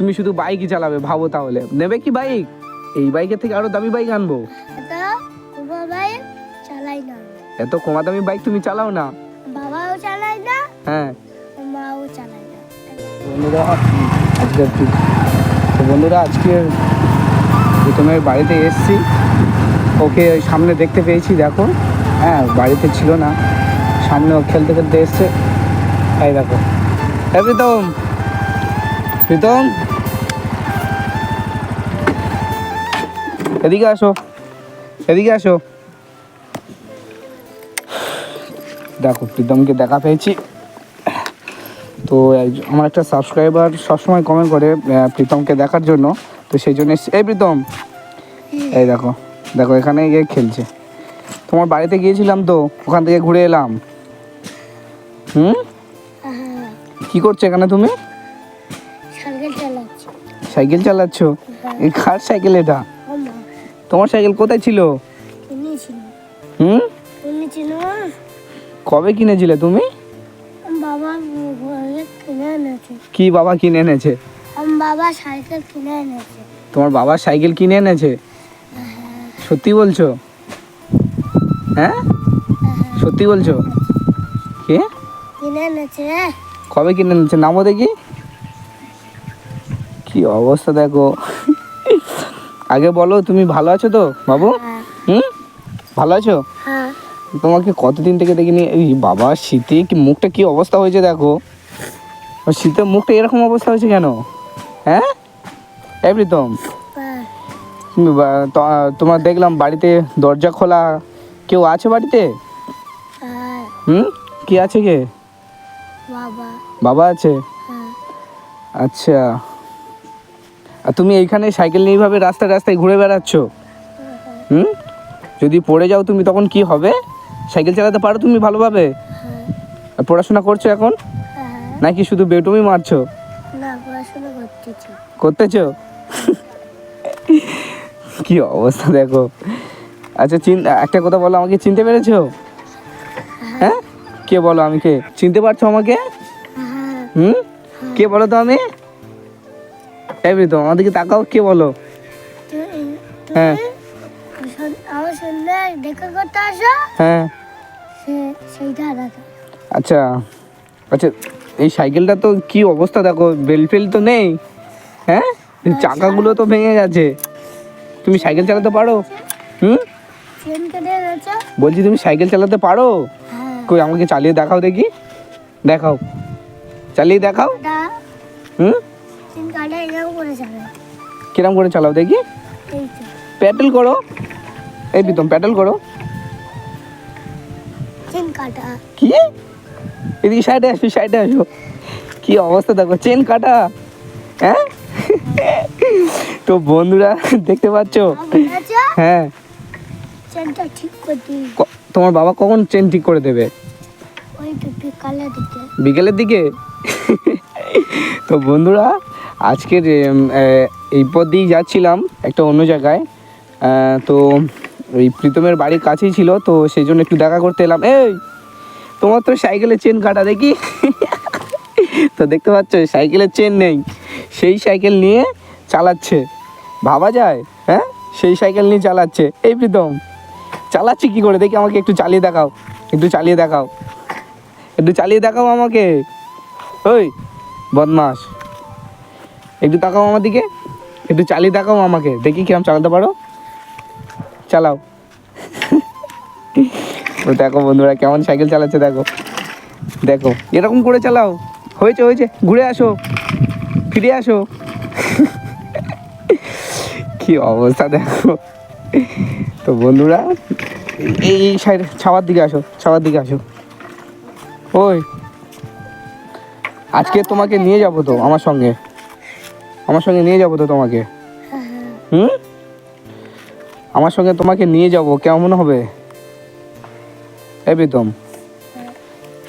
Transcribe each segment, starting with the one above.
তুমি শুধু বাইকই চালাবে ভাবো তাহলে। নেবে কি বাইক এই বাইকের থেকে আরও দামি বাইক আনব। চালাই না। এত কমা দামি বাইক তুমি চালাও না। বাবাও চালায় না হ্যাঁ। মাও চালায় না। বন্ধুরা আজকে তো বন্ধুরা আজকে প্রথমের বাড়িতে এসেছি। ওকে ওই সামনে দেখতে পেয়েছি দেখো। হ্যাঁ বাড়িতে ছিল না। সামনে ও খেলতে খেলতে এসছে। এই দেখো। হ্যাঁ প্রীতম। প্রীতম? এদিকে আসো। এদিকে আসো। দেখো প্রীতমকে দেখা পেয়েছি। তো আমার একটা সাবস্ক্রাইবার সবসময় কমেন্ট করে প্রীতমকে দেখার জন্য। তো সেই জন্য এসছি। এই প্রীতম এই দেখো দেখো এখানে গিয়ে খেলছে। তোমার বাড়িতে গিয়েছিলাম তো ওখান থেকে ঘুরে এলাম। হুম? হ্যাঁ কি করছ এখানে তুমি? সাইকেল চালাচ্ছি। সাইকেল চালাচ্ছ? এই কার সাইকেল এটা? তোমার সাইকেল কোথায় ছিল? হুম? কবে কিনেছিলে তুমি? বাবা কিনে এনেছে। কি বাবা কিনে এনেছে? বাবা সাইকেল কিনে এনেছে। তোমার বাবা সাইকেল কিনে এনেছে? সত্যি বলছো? হ্যাঁ? সত্যি বলছো? কে? কিনে এনেছে। কবে কিনে এনেছে? নামো দেখি। কি অবস্থা দেখো। আগে বলো তুমি ভালো আছো তো বাবু? হ্যাঁ। হুম? ভালো আছো? হ্যাঁ। তোমাকে কতদিন থেকে দেখিনি এই বাবা শীতে কি মুখটা কি অবস্থা হয়েছে দেখো। শীতে মুখটা এরকম অবস্থা হয়েছে কেন? হ্যাঁ? এই প্রীতম হ্যাঁ তুমি তোমার দেখলাম বাড়িতে দরজা খোলা। কেউ আছে বাড়িতে? হ্যাঁ। হুম? কি আছে কে? বাবা। বাবা আছে? হ্যাঁ। আচ্ছা। আর তুমি এইখানে সাইকেল নিয়ে এইভাবে রাস্তায় রাস্তায় ঘুরে বেড়াচ্ছ? হুম? যদি পড়ে যাও তুমি তখন কি হবে? সাইকেল চালাতে পারো তুমি ভালোভাবে? হ্যাঁ আর পড়াশোনা করছ এখন? হ্যাঁ। নাকি শুধু বেটুমি মারছো? করতেছি। কি অবস্থা দেখো। আচ্ছা চিন একটা কথা বলো আমাকে চিনতে পেরেছ? হ্যাঁ। কে বলো আমি কে চিনতে পারছ আমাকে? হ্যাঁ। হুম? কে বলো তো আমি? এই তো আমাদেরকে তাকাও কে বলো? হ্যাঁ। হ্যাঁ। আচ্ছা আচ্ছা এই সাইকেলটা তো কি অবস্থা দেখো বেল ফেল তো নেই হ্যাঁ? চাকাগুলো তো ভেঙে গেছে। তুমি সাইকেল চালাতে পারো? হুম? বলছি তুমি সাইকেল চালাতে পারো? হ্যাঁ। কই আমাকে চালিয়ে দেখাও দেখি। দেখাও। চালিয়ে দেখাও। হুম? কাটে এরকম করে চালায় কিরম করে চালাও দেখি? প্যাডেল করো। এই প্রীতম প্যাডেল করো। চেন কাটা কি? এদিকে সাইডে আসো সাইডে আসো। কি অবস্থা দেখো চেন কাটা। হ্যাঁ? তো বন্ধুরা দেখতে পাচ্ছ? হ্যাঁ। চেনটা ঠিক করতে তোমার বাবা কখন চেন ঠিক করে দেবে? বিকেলের দিকে? তো বন্ধুরা আজকের এই পথ দিয়েই যাচ্ছিলাম একটা অন্য জায়গায়। তো ওই প্রীতমের বাড়ির কাছেই ছিল, তো সেই জন্য একটু দেখা করতে এলাম। এই, তোমার তো সাইকেলের চেন কাটা দেখি। তো দেখতে পাচ্ছ, সাইকেলের চেন নেই। সেই সাইকেল নিয়ে চালাচ্ছে। ভাবা যায় হ্যাঁ? সেই সাইকেল নিয়ে চালাচ্ছে। এই প্রীতম, চালাচ্ছে কি করে? দেখি আমাকে একটু চালিয়ে দেখাও। একটু চালিয়ে দেখাও। একটু চালিয়ে দেখাও আমাকে। ওই বদমাস একটু তাকাও আমার দিকে, একটু চালিয়ে দেখাও আমাকে, দেখি কিরম চালাতে পারো। চালাও। তো দেখো বন্ধুরা কেমন সাইকেল চালাচ্ছে, দেখো। দেখো, এরকম করে চালাও। হয়েছে হয়েছে, ঘুরে আসো, ফিরে আসো। কি অবস্থা, দেখো। তো বন্ধুরা এই সাইড, ছাওয়ার দিকে আসো, ছাওয়ার দিকে আসো। ওই, আজকে তোমাকে নিয়ে যাব তো, আমার সঙ্গে। আমার সঙ্গে নিয়ে যাব তো তোমাকে। হুম? আমার সঙ্গে তোমাকে নিয়ে যাব কেমন হবে? এই প্রীতম।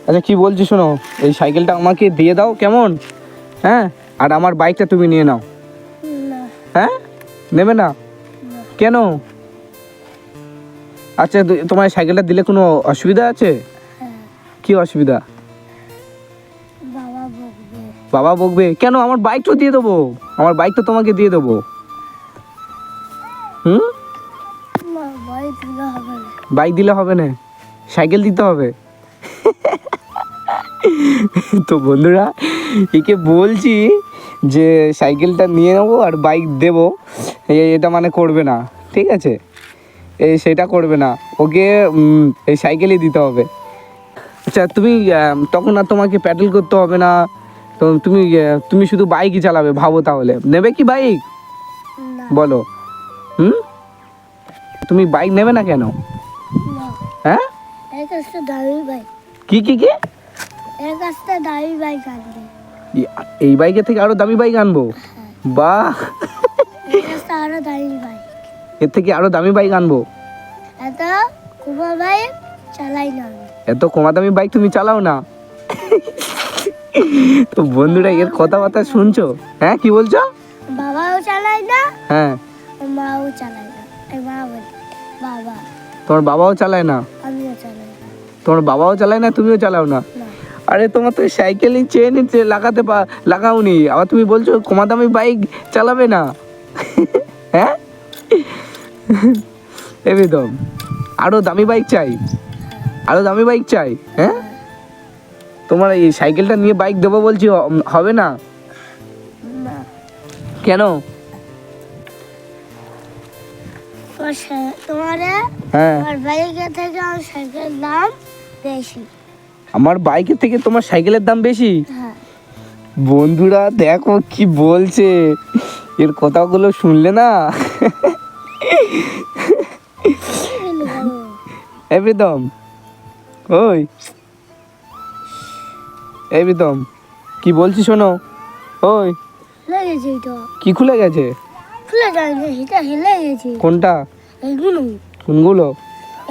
আচ্ছা কি বলছি শোনো এই সাইকেলটা আমাকে দিয়ে দাও কেমন? হ্যাঁ? আর আমার বাইকটা তুমি নিয়ে নাও। হ্যাঁ? নেবে না? কেন? আচ্ছা তোমার সাইকেলটা দিলে কোনো অসুবিধা আছে? হ্যাঁ। কি অসুবিধা? বাবা বকবে, কেন? আমার বাইক তো দিয়ে দেবো। আমার বাইক তো তোমাকে দিয়ে দেবো। হুম? বাইক দিলে হবে না। সাইকেল দিতে হবে। তো বন্ধুরা, একে বলছি যে সাইকেলটা নিয়ে নেব আর বাইক দেবো। এ- এটা মানে করবে না, ঠিক আছে? এই সেটা করবে না। ওকে এই সাইকেলই দিতে হবে। আচ্ছা তুমি তখন আর তোমাকে প্যাডেল করতে হবে না। তো তুমি তুমি শুধু বাইকই চালাবে ভাবো তাহলে। নেবে কি বাইক বলো। হুম? তুমি বাইক নেবে না কেন? হ্যাঁ? কি কি কি? এই- বাইকের থেকে আরও দামি বাইক আনব? দামি বাইক এর থেকে আরও দামি বাইক আনব? এত কমা দামি বাইক তুমি চালাও না। তো বন্ধুরা এর কথাবার্তা শুনছো? হ্যাঁ কি বলছো? বাবাও চালায় না? হ্যাঁ। মাও চালায় না। মা বাবা। তোমার বাবাও চালায় না? আমিও চালাই না। তোমার বাবাও চালায় না তুমিও চালাও না? আরে তোমার তো সাইকেলই চেন লাগাতে পা লাগাওনি। আবার তুমি বলছো কমা দামি বাইক চালাবে না? হ্যাঁ? একদম। আরও দামি বাইক চাই। আরও দামি বাইক চাই হ্যাঁ? তোমার এই সাইকেলটা নিয়ে বাইক দেবো বলছি হবে না? কেন? তোমার হ্যাঁ। আমার বাইকের থেকে তোমার সাইকেলের দাম বেশি? হ্যাঁ। বন্ধুরা দেখো কি বলছে। এর কথাগুলো শুনলে না? প্রীতম ওই। এই প্রীতম কি বলছি শোনো? ওই কি খুলে গেছে? খুলে যায়নি এটা হেলে গেছে। কোনটা? এইগুলো কোনগুলো?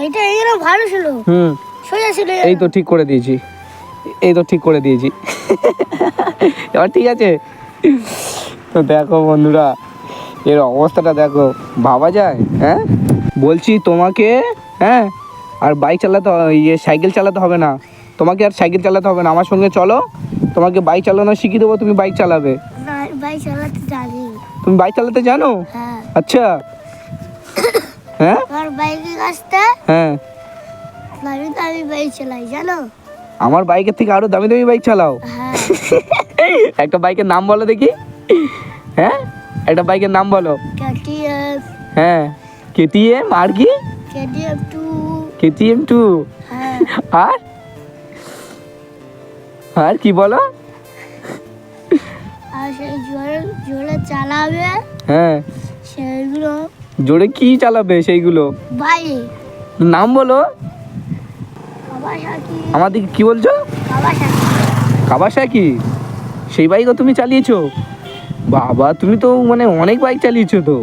এটা এরকম ভালো ছিল। হুম। সোজা ছিল এই তো ঠিক করে দিয়েছি। এই তো ঠিক করে দিয়েছি। এবার ঠিক আছে। তো দেখো বন্ধুরা এর অবস্থাটা দেখো। ভাবা যায় হ্যাঁ? বলছি তোমাকে হ্যাঁ? আর বাইক চালাতে ইয়ে সাইকেল চালাতে হবে না। তোমাকে আর সাইকেল চালাতে হবে না আমার সঙ্গে চলো। তোমাকে বাইক চালানো শিখিয়ে দেবো তুমি বাইক চালাবে। বাইক চালাতে জানি। তুমি বাইক চালাতে জানো? হ্যাঁ। আচ্ছা। হ্যাঁ? আমার বাইকের কাছটা হ্যাঁ। দামি দামি বাইক চালাই জানো? আমার বাইকের থেকে আরও দামি দামি বাইক চালাও। হ্যাঁ। একটা বাইকের নাম বলো দেখি। হ্যাঁ? একটা বাইকের নাম বলো। কেটিএফ হ্যাঁ। কেটিএম আর কি? কেটিএফ টু কেটিএম টু আর? আর কি বলো? আর সেই জোরে জোরে চালাবে। হ্যাঁ। সেইগুলো। জোরে কি চালাবে সেইগুলো? বাইক নাম বলো। আমার কি বলছো? কাবাসাকি? সেই বাইকও তুমি চালিয়েছো? বাবা তুমি তো মানে অনেক বাইক চালিয়েছো তো।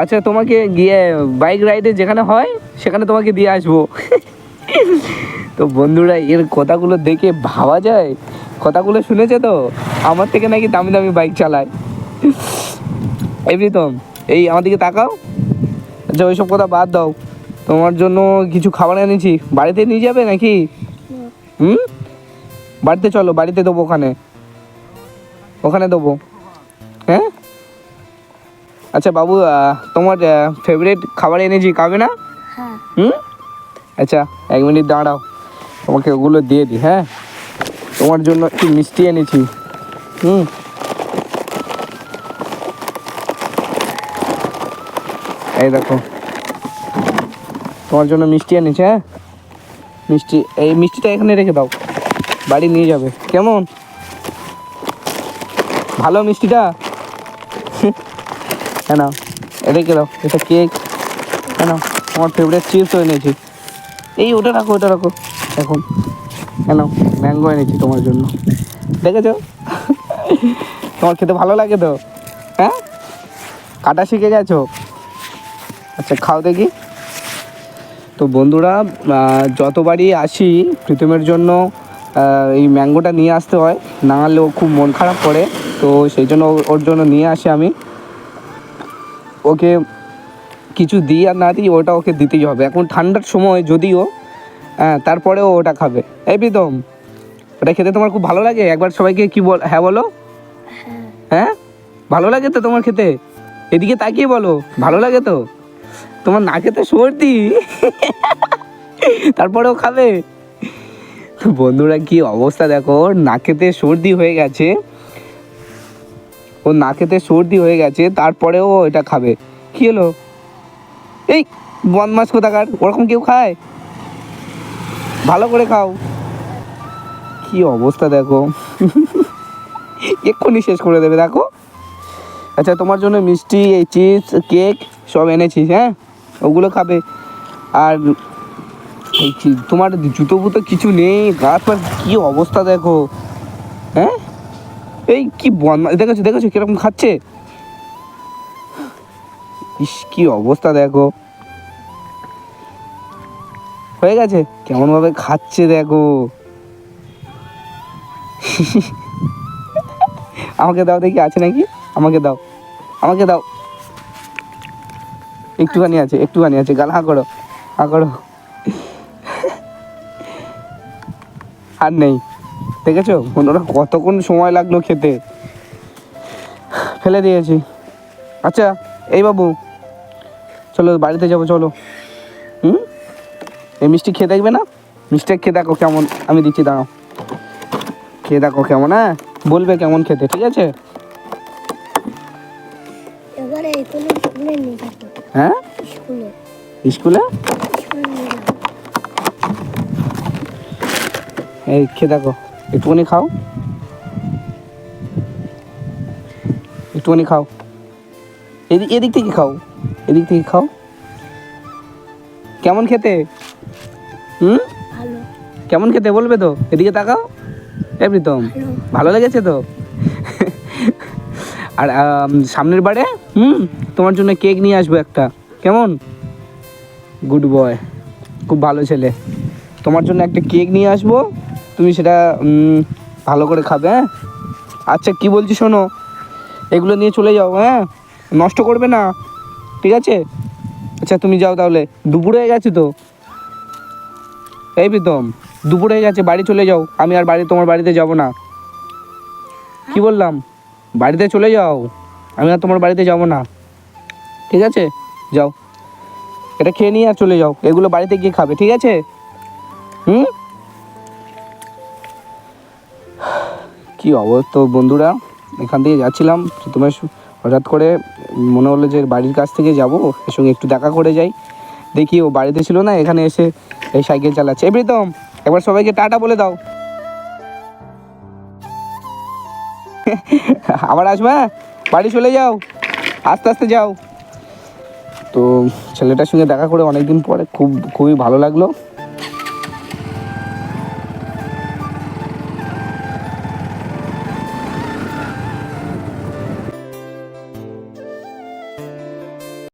আচ্ছা তোমাকে গিয়ে বাইক রাইডে যেখানে হয় সেখানে তোমাকে দিয়ে আসব। তো বন্ধুরা এর কথাগুলো দেখে ভাবা যায়? কথাগুলো শুনেছে তো? আমার থেকে নাকি দামি দামি বাইক চালায়। এই প্রীতম এই আমার দিকে তাকাও। আচ্ছা ওইসব কথা বাদ দাও। তোমার জন্য কিছু খাবার এনেছি। বাড়িতে নিয়ে যাবে নাকি? হুম? বাড়িতে চলো বাড়িতে দেবো ওখানে। ওখানে দেবো। হ্যাঁ? আচ্ছা বাবু তোমার ফেভারিট খাবার এনেছি খাবে না? হ্যাঁ। হুম? আচ্ছা এক মিনিট দাঁড়াও। তোমাকে ওগুলো দিয়ে দিই হ্যাঁ? তোমার জন্য একটু মিষ্টি এনেছি। হুম? এই দেখো। তোমার জন্য মিষ্টি এনেছি হ্যাঁ? মিষ্টি, এই মিষ্টিটা এখানে রেখে দাও। বাড়ি নিয়ে যাবে। কেমন? ভালো মিষ্টিটা? হ্যাঁ না রেখে দাও। এটা কেক হ্যাঁ আমার ফেভারিট চিপসও এনেছি। এই ওটা রাখো ওটা রাখো। এখন। কেন? ম্যাঙ্গো এনেছি তোমার জন্য। দেখেছ? তোমার খেতে ভালো লাগে তো? হ্যাঁ? কাটা শিখে গেছো? আচ্ছা খাও দেখি। তো বন্ধুরা যতবারই আসি, প্রীতমের জন্য এই ম্যাঙ্গোটা নিয়ে আসতে হয়। না হলে ও খুব মন খারাপ করে। তো সেই জন্য ওর জন্য নিয়ে আসি আমি। ওকে কিছু দিই আর না দিই, ওটা ওকে দিতেই হবে। এখন ঠান্ডার সময় যদিও হ্যাঁ তারপরেও ওটা খাবে। এই প্রীতম ওটা খেতে তোমার খুব ভালো লাগে? একবার সবাইকে কি বল হ্যাঁ বলো। হ্যাঁ? ভালো লাগে তো তোমার খেতে? এদিকে তাকিয়ে বলো, ভালো লাগে তো? তোমার না খেতে সর্দি। তারপরেও খাবে। বন্ধুরা, কি অবস্থা দেখো না খেতে সর্দি হয়ে গেছে। ও না খেতে সর্দি হয়ে গেছে, তারপরেও এটা খাবে। কি হলো? এই বদমাস কোথাকার? ওরকম কেউ খায়? ভালো করে খাও। কি অবস্থা দেখো। এক্ষুনি শেষ করে দেবে, দেখো। আচ্ছা তোমার জন্য মিষ্টি, এই চিপস, কেক সব এনেছিস হ্যাঁ? ওগুলো খাবে। আর এই কি- তোমার জুতো ফুতো কিছু নেই? গাছ পাশ কি অবস্থা দেখো হ্যাঁ? এই কি বদমা দেখেছ দেখেছ কীরকম খাচ্ছে? ইস, কি অবস্থা দেখো। হয়ে গেছে? কেমন ভাবে খাচ্ছে দেখো। আমাকে দাও দেখি আছে নাকি? আমাকে দাও। আমাকে দাও। একটুখানি আছে একটুখানি আছে। গাল হাঁ করো করো। আর নেই। দেখেছ? ওরা কতক্ষণ সময় লাগল খেতে? ফেলে দিয়েছি। আচ্ছা এই বাবু, চলো, বাড়িতে যাব, চলো। এই মিষ্টি খেয়ে দেখবে না? মিষ্টি খেয়ে দেখো কেমন আমি দিচ্ছি দাঁড়াও। খেয়ে দেখো কেমন হ্যাঁ? বলবে কেমন খেতে ঠিক আছে? হ্যাঁ? স্কুলে। এই খেয়ে দেখো একটুখানি খাও। একটুখানি খাও। এদিক এদিক থেকে খাও এদিক থেকে খাও। কেমন খেতে? হুম? কেমন খেতে বলবে তো? এদিকে তাকাও। এ প্রীতম ভালো। লেগেছে তো? আর সামনের বারে হুম? তোমার জন্য কেক নিয়ে আসব একটা। কেমন? গুড বয় খুব ভালো ছেলে। তোমার জন্য একটা কেক নিয়ে আসব। তুমি সেটা ভালো করে খাবে হ্যাঁ? আচ্ছা কি বলছি শোনো? এগুলো নিয়ে চলে যাও হ্যাঁ? নষ্ট করবে না ঠিক আছে? আচ্ছা তুমি যাও তাহলে। দুপুর হয়ে গেছে তো? এই প্রীতম, দুপুর হয়ে গেছে, বাড়ি চলে যাও। আমি আর বাড়ি, তোমার বাড়িতে যাব না। কি বললাম? বাড়িতে চলে যাও। আমি আর তোমার বাড়িতে যাব না। ঠিক আছে? যাও। এটা খেয়ে নিয়ে আর চলে যাও। এগুলো বাড়িতে গিয়ে খাবে, ঠিক আছে? হুম? কি অবস্থা বন্ধুরা? এখান থেকে যাচ্ছিলাম। তোমার হঠাৎ করে মনে হলো যে বাড়ির কাছ থেকে যাব। এর সঙ্গে একটু দেখা করে যাই। দেখি ও বাড়িতে ছিল না, এখানে এসে এই সাইকেল চালাচ্ছে। প্রীতম, একবার সবাইকে টাটা বলে দাও। আবার আসবে? বাড়ি চলে যাও। আস্তে আস্তে যাও। তো ছেলেটার সঙ্গে দেখা করে অনেকদিন পরে খুব, খুবই ভালো লাগল।